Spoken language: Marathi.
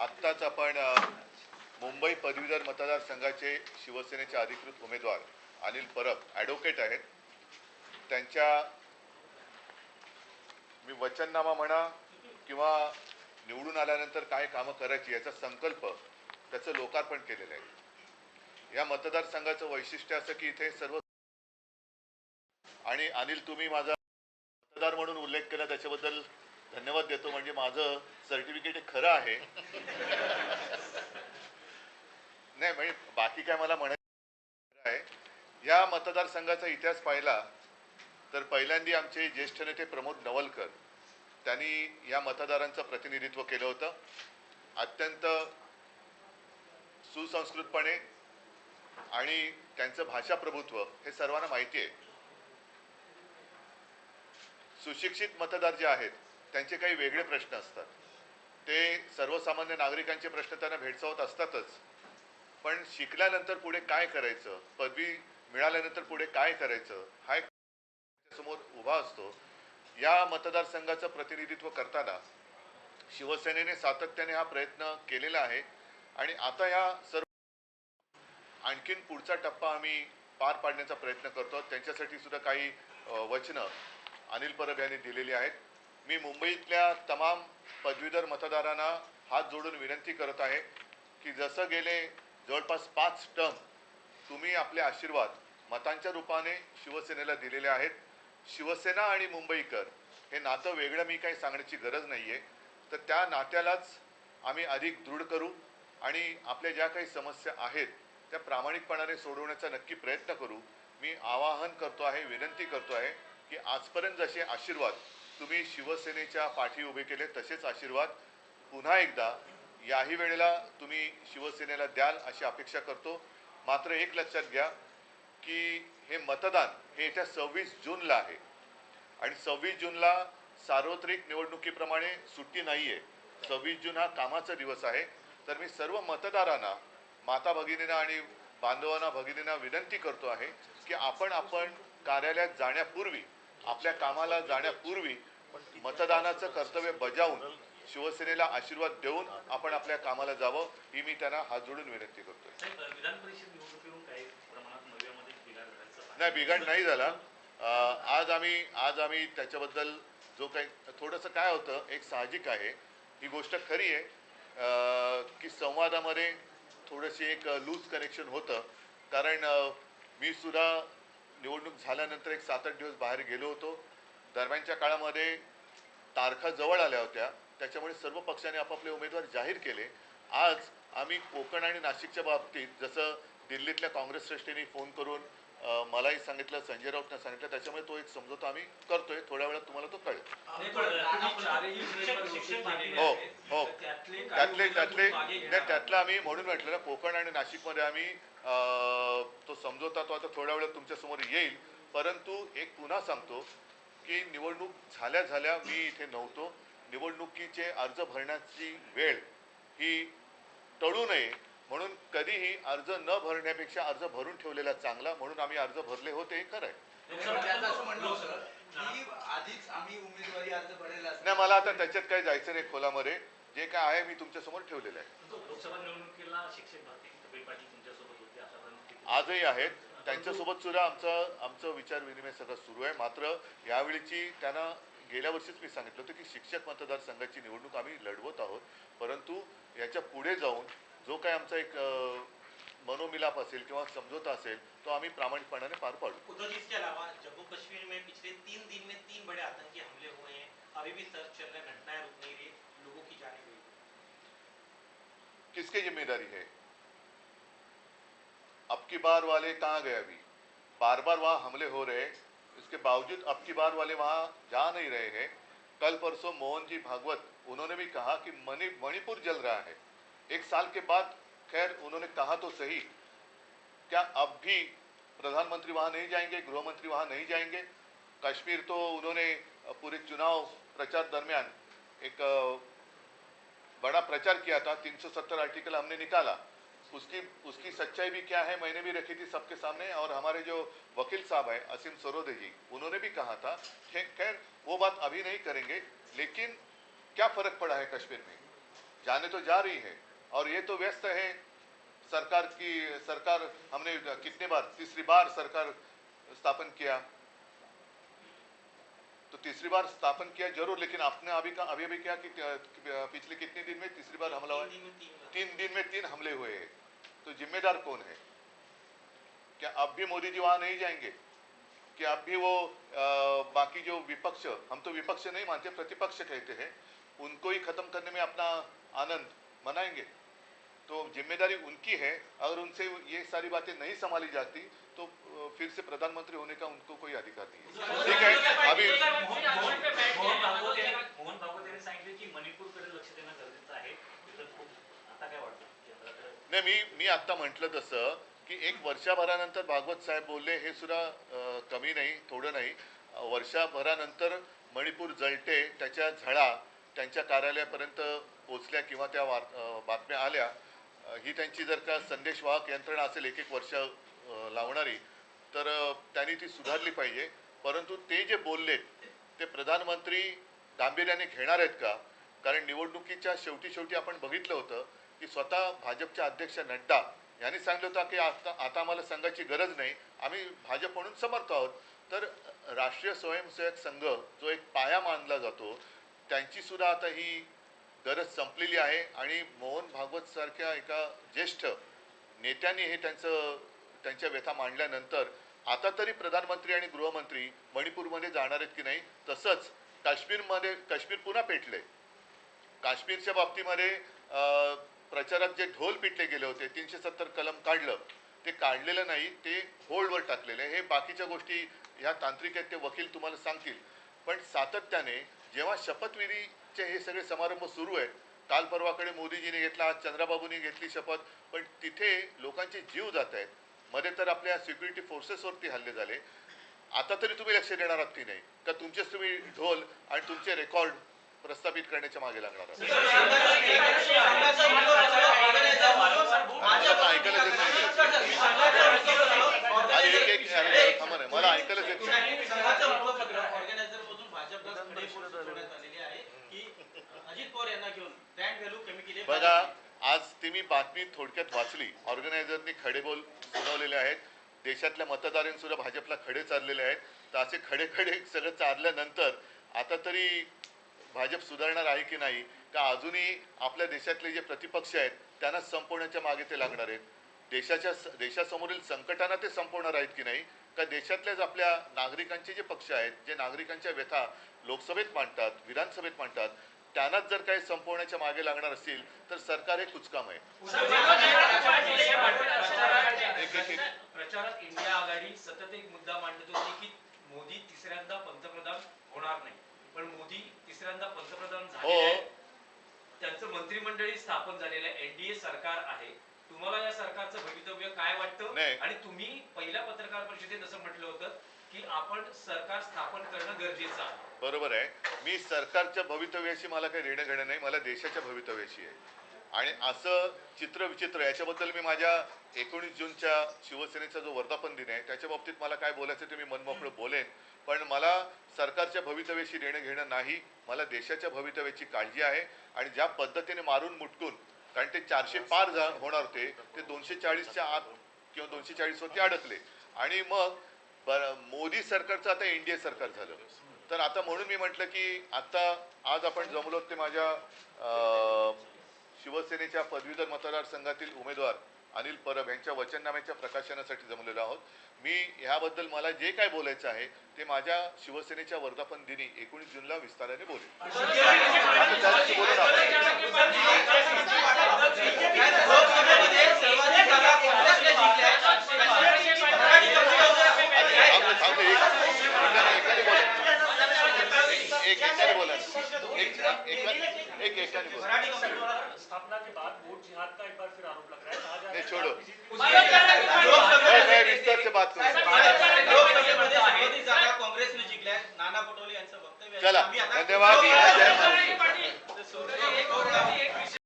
आत्ताच आपण मुंबई पदवीधर मतदारसंघाचे शिवसेनेचे अधिकृत उमेदवार अनिल परब ॲडव्होकेट आहेत. त्यांच्या मी वचननामा म्हणा किंवा निवडून आल्यानंतर काय कामं करायची याचा संकल्प त्याचं लोकार्पण केलेलं आहे. या मतदारसंघाचं वैशिष्ट्य असं की इथे सर्व आणि अनिल तुम्ही माझा मतदार म्हणून उल्लेख केला त्याच्याबद्दल धन्यवाद देतो म्हणजे माझं सर्टिफिकेट खरं आहे. नाही म्हणजे बाकी काय मला म्हणायचं आहे या मतदारसंघाचा इतिहास पाहिला तर पहिल्यांदी आमचे ज्येष्ठ नेते प्रमोद नवलकर त्यांनी या मतदारांचं प्रतिनिधित्व केलं होतं. अत्यंत सुसंस्कृतपणे आणि त्यांचं भाषा प्रभुत्व हे सर्वांना माहिती आहे. सुशिक्षित मतदार जे आहेत त्यांचे काही वेगळे प्रश्न असतात. ते सर्वसामान्य नागरिकांचे प्रश्न त्यांना भेडसावत असतातच. पण शिकल्यानंतर पुढे काय करायचं? पदवी मिळाल्यानंतर पुढे काय करायचं? हा एक समोर उभा असतो. या मतदारसंघाचं प्रतिनिधित्व करताना शिवसेनेने सातत्याने हा प्रयत्न केलेला आहे. आणि आता या सर्व आणखीन पुढचा टप्पा आम्ही पार पाडण्याचा प्रयत्न करतो. त्यांच्यासाठी सुद्धा काही वचनं अनिल परब यांनी दिलेली आहेत. मी मुंबईतल्या तमाम पदवीधर मतदारांना हात जोडून विनंती करत आहे की जसं गेले जवळपास पाच टर्म तुम्ही आपले आशीर्वाद मतांच्या रूपाने शिवसेनेला दिलेले आहेत. शिवसेना आणि मुंबईकर हे नातं वेगळं मी काही सांगण्याची गरज नाही आहे तर त्या नात्यालाच आम्ही अधिक दृढ करू आणि आपल्या ज्या काही समस्या आहेत त्या प्रामाणिकपणाने सोडवण्याचा नक्की प्रयत्न करू. मी आवाहन करतो आहे विनंती करतो आहे की आजपर्यंत जसे आशीर्वाद तुम्ही शिवसेनेच्या पाठी उभे केले तसेच आशीर्वाद. पुन्हा एकदा याही वेळेला तुम्ही शिवसेनेला द्याल अशी अपेक्षा करतो. मात्र एक लक्षात घ्या की हे मतदान हे येत्या सव्वीस जूनला आहे. आणि सव्वीस जूनला सार्वत्रिक निवडणुकीप्रमाणे सुट्टी नाही आहे सव्वीस जून हा कामाचा दिवस आहे. तर मी सर्व मतदारांना माता भगिनींना आणि बांधवांना भगिनींना विनंती करतो आहे की आपण आपण कार्यालयात जाण्यापूर्वी आपल्या कामाला जाण्यापूर्वी मतदानाचं कर्तव्य बजावून शिवसेनेला आशीर्वाद देऊन आपण आपल्या कामाला जावं ही मी त्यांना हात जोडून विनंती करतोय. साहेब, विधान परिषद निवडणुकीवरून काही प्रमाणात नव्यामध्ये बिघाड झाल्याचं पाहिजे. नाही बिघाड नाही झाला. आज आम्ही आज आम्ही त्याच्याबद्दल जो काही थोडंसं काय होतं एक साहजिक आहे. ही गोष्ट खरी आहे. अं, की संवादामध्ये थोडंशी एक लूज कनेक्शन होतं. कारण मी सुद्धा निवडणूक झाल्यानंतर एक सात आठ दिवस बाहेर गेलो होतो. दरम्यानच्या काळामध्ये तारखा जवळ आल्या होत्या. त्याच्यामुळे सर्व पक्षांनी आपापले उमेदवार जाहीर केले. आज आम्ही कोकण आणि नाशिकच्या बाबतीत जसं दिल्लीतल्या काँग्रेस श्रेष्ठींनी फोन करून मलाही सांगितलं संजय राऊतनं सांगितलं त्याच्यामुळे तो एक समजोता आम्ही करतोय. थोड्या वेळात तुम्हाला तो कळेल. हो. हो. त्यातले त्यातले नाही त्यातलं आम्ही म्हणून म्हटलं ना कोकण आणि नाशिकमध्ये आम्ही तो समजवता तो आता थोड्या वेळात तुमच्यासमोर येईल. परंतु एक पुन्हा सांगतो की निवडणूक झाल्या झाल्या मी इथे नव्हतो. निवडणुकीचे अर्ज भरण्याची वेळ ही टळू नये. म्हणून कधीही अर्ज न भरण्यापेक्षा अर्ज भरून ठेवलेला चांगला. म्हणून आम्ही अर्ज भरले होते हे खरं आहे. नाही मला आता त्याच्यात काय जायचं नाही खोलामध्ये. जे काय आहे मी तुमच्यासमोर ठेवलेलं आहे. आजही आहेत. त्यांच्यासोबत सुद्धा आमचं आमचं विचार विनिमय सगळं सुरू आहे. मात्र यावेळीची त्यांना गेल्या वर्षीच मी सांगितलं होतं की शिक्षक मतदारसंघाची निवडणूक आम्ही लढवत आहोत. परंतु याच्यापुढे जाऊन जो काही आमचा एक मनोमिलाप असेल किंवा समझोता असेल तो आम्ही प्रामाणिकपणाने पार पाडू. इसके अलावा जम्मू कश्मीर में पिछले तीन दिन में तीन बड़े आतंकी हमले हुए हैं। अभी भी सर्च चल रहा घटनाएं रुक नहीं रही लोगों की जाने गई। किसकी जिम्मेदारी है? की बार वाले कहाँ गए अभी? बार बार वहाँ हमले हो रहे इसके बावजूद अब की बार वाले वहाँ जा नहीं रहे हैं। कल परसों मोहन जी भागवत, उन्होंने भी कहा कि मणि, मणिपुर जल रहा है। एक साल के बाद, खैर, उन्होंने कहा तो सही। क्या अब भी प्रधानमंत्री वहाँ नहीं जाएँगे गृह मंत्री वहाँ नहीं जाएँगे? कश्मीर तो उन्होंने पूरे चुनाव प्रचार दरमियान एक बड़ा प्रचार किया था। 370 आर्टिकल हमने निकाला। उसकी उसकी सच्चाई भी क्या है, मैंने भी रखी थी सबके सामने और हमारे जो वकील साहब हैं, असीम सरोदे जी, उन्होंने भी कहा था खैर, वो बात अभी नहीं करेंगे, लेकिन क्या फ़र्क पड़ा है कश्मीर में? जाने तो जा रही है और ये तो व्यस्त है। सरकार की, सरकार हमने कितने बार, तीसरी बार सरकार स्थापन किया तो तीसरी बार स्थापन किया ज़रूर लेकिन आपने अभी का अभी अभी क्या कि पिछले कितने दिन में तीसरी बार हमला हुआ है? तीन दिन में तीन हमले हुए हैं। तो जिम्मेदार कौन है? क्या अब भी मोदी जी वहाँ नहीं जाएँगे? कि अब भी वो अ, बाकी जो विपक्ष हम तो विपक्ष नहीं मानते प्रतिपक्ष कहते हैं उनको ही खत्म करने में अपना आनंद मनाएँगे? तो ज़िम्मेदारी उनकी है अगर उनसे ये सारी बातें नहीं संभाली जाती तो फिर से प्रधानमंत्री होने का उनको कोई अधिकार नहीं है। ठीक है अभी मोहन मोहन भागवत यांनी मोहन भागवत यांनी सांगितले की मणिपूरकडे लक्ष देणं गरजेचं आहे. तिथं खूप आता काय वाटतं? केंद्राकडे नाही मी मी आत्ता म्हटलं तसं की एक वर्षभरानंतर भागवत साहेब बोलले हे सुद्धा कमी नाही थोडं नाही. वर्षभरानंतर मणिपूर जळते त्याच्या झळा त्यांच्या कार्यालयापर्यंत पोचल्या किंवा त्या वार बातम्या आल्या. ही त्यांची जर का संदेशवाहक यंत्रणा असेल एक एक वर्ष लावणारी तर त्यांनी ती सुधारली पाहिजे. परंतु ते जे बोललेत ते प्रधानमंत्री गांभीर्याने घेणार आहेत का? कारण निवडणुकीच्या शेवटी शेवटी आपण बघितलं होतं की स्वतः भाजपच्या अध्यक्ष नड्डा यांनी सांगितलं होतं की आता आता आम्हाला संघाची गरज नाही आम्ही भाजप म्हणून समर्थ आहोत. तर राष्ट्रीय स्वयंसेवक संघ जो एक पाया मानला जातो त्यांचीसुद्धा आता ही गरज संपलेली आहे. आणि मोहन भागवत सारख्या एका ज्येष्ठ नेत्यांनी हे त्यांचं त्यांच्या व्यथा मांडल्यानंतर आता तरी प्रधानमंत्री आणि गृहमंत्री मणिपूरमध्ये जाणार आहेत की नाही तसंच काश्मीरमध्ये काश्मीर पुन्हा पेटले. काश्मीरच्या बाबतीमध्ये प्रचारात जे ढोल पिटले गेले होते तीनशे सत्तर कलम काढलं ते काढलेलं नाही ते होल्डवर टाकलेलं हे बाकीच्या गोष्टी ह्या तांत्रिक आहेत ते वकील तुम्हाला सांगतील. पण सातत्याने जेव्हा शपथविधीचे हे सगळे समारंभ सुरू आहेत काल परवाकडे मोदीजीने घेतला आज चंद्राबाबूंनी घेतली शपथ पण तिथे लोकांचे जीव जात आहेत. मध्ये तर आपल्या सिक्युरिटी फोर्सेसवरती हल्ले झाले. आता तरी तुम्ही लक्ष देणार आहात की नाही? का तुमचेच तुम्ही ढोल आणि तुमचे रेकॉर्ड प्रस्थापित करण्याच्या मागे लागणार आहात एक एक अरे, थांबा ना, मला ऐकायलाच येत नाही संघाचं मुखपत्र ऑर्गनायझर मधून भाजपला खडे सुचवण्यात आलेले आहे की अजित पवार यांना घेऊन ब्रँड व्हॅल्यू कमी केली आहे. बघा आज ती मी बातमी थोडक्यात वाचली. ऑर्गनायझरनी खडेबोल सुनावलेले आहेत. देशातल्या मतदारांनी सुद्धा भाजपला खडे चाललेले आहेत. तर असे खडे खडे सगळं चालल्यानंतर आता तरी भाजप सुधारणार आहे की नाही? का अजूनही आपल्या देशातले जे प्रतिपक्ष आहेत त्यांना संपवण्याच्या मागे ते लागणार आहेत? देशाच्या देशासमोरील संकटांना ते संपवणार आहेत की नाही? का देशातल्याच आपल्या नागरिकांचे जे पक्ष आहेत जे नागरिकांच्या व्यथा लोकसभेत मांडतात विधानसभेत मांडतात त्यांनाच जर काही संपवण्याच्या मागे लागणार असतील तर सरकार हे कुचकाम आहे एक- एक- एक- प्रचारात इंडिया आघाडी सतत एक मुद्दा मांडत होती की मोदी तिसऱ्यांदा पंतप्रधान होणार नाही पण मोदी तिसऱ्यांदा पंतप्रधान झाले हो. आहेत. त्यांचं मंत्रिमंडळी स्थापन झालेलं आहे एनडीए सरकार आहे तुम्हाला या सरकारचं भवितव्य काय वाटतं. आणि तुम्ही पहिल्या पत्रकार परिषदेत असं म्हटलं होतं की आपण सरकार स्थापन करणं गरजेचं आहे. बरोबर आहे. मी सरकारच्या भवितव्याशी मला काही देणं घेणं नाही मला देशाच्या भवितव्याशी आहे. आणि असं चित्र विचित्र याच्याबद्दल मी माझ्या एकोणीस जूनच्या शिवसेनेचा जो वर्धापन दिन आहे त्याच्या बाबतीत मला काय बोलायचं ते मी मनमोकळं बोलेन. पण मला सरकारच्या भवितव्याशी देणं घेणं नाही मला देशाच्या भवितव्याची काळजी आहे. आणि ज्या पद्धतीने मारून मुटकून कारण ते चारशे पार झा होणार होते ते दोनशे चाळीसच्या आत किंवा दोनशे चाळीसवरती अडकले. आणि मग पण मोदी सरकारचं आता एनडीए सरकार झालं तर आता म्हणून मी म्हटलं की आता आज आपण जमलो ते माझ्या शिवसेनेच्या पदवीधर मतदारसंघातील उमेदवार अनिल परब यांच्या वचननाम्याच्या प्रकाशनासाठी जमलेलो आहोत मी ह्याबद्दल मला जे काय बोलायचं आहे ते माझ्या शिवसेनेच्या वर्धापन दिनी एकोणीस जूनला विस्ताराने बोलेन जिंकल्या आहेत. थांबले, थांबले. एक- एकाने बोला. एक- एक- एकाने- एका- एक एकाने बोला मराठी कम्युनिटीवर स्थापना के बाद वोट जिहाद का एक बार फिर आरोप लग रहा है कहा जा रहा नहीं, है छोड़ो। लोकसभेमध्ये- मैं मैं विस्तार से बात करूंगा लोकसभेमध्ये सर्वाधिक जागा काँग्रेसने जिंकल्या आहेत. नाना पटोले यांचं वक्तव्य आहे. चला आम्ही आता- धन्यवाद जय महाराष्ट्र